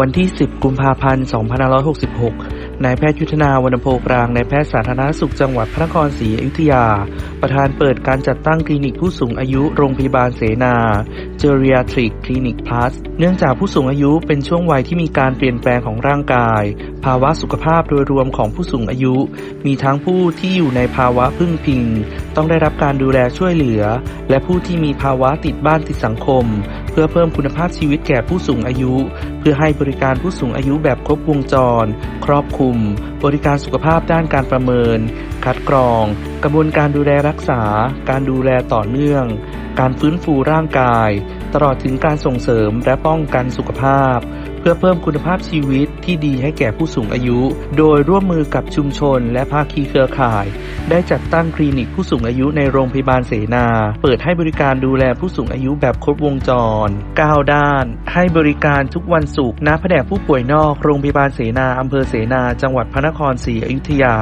วันที่ 10 กุมภาพันธ์ 2566 นายแพทย์ยุทธนาวรรณโพกลาง นายแพทย์สาธารณสุขจังหวัดพระนครศรีอยุธยา ประธานเปิดการจัดตั้งคลินิกผู้สูงอายุโรงพยาบาลเสนา Geriatric Clinic Plus เนื่องจากผู้สูงอายุเป็นช่วงวัยที่มีการเปลี่ยนแปลงของร่างกาย ภาวะสุขภาพโดยรวมของผู้สูงอายุ มีทั้งผู้ที่อยู่ในภาวะพึ่งพิง ต้องได้รับการดูแลช่วยเหลือ และผู้ที่มีภาวะติดบ้านติดสังคม เพื่อเพิ่มคุณภาพชีวิตแก่ผู้สูงอายุ เพื่อให้บริการผู้สูงอายุแบบครบวงจร ครอบคลุม บริการสุขภาพด้านการประเมิน คัดกรอง กระบวนการดูแลรักษา การดูแลต่อเนื่อง การฟื้นฟูร่างกาย ตลอดถึงการส่งเสริมและป้องกันสุขภาพเพื่อเพิ่มคุณภาพชีวิตที่ดีให้แก่ผู้สูงอายุ โดยร่วมมือกับชุมชนและภาคีเครือข่าย ได้จัดตั้งคลินิกผู้สูงอายุในโรงพยาบาลเสนา เปิดให้บริการดูแลผู้สูงอายุแบบครบวงจร 9 ด้าน ให้บริการทุกวันศุกร์ณแผนกผู้ป่วยนอก โรงพยาบาลเสนาอำเภอเสนา จังหวัดพระนครศรีอยุธยา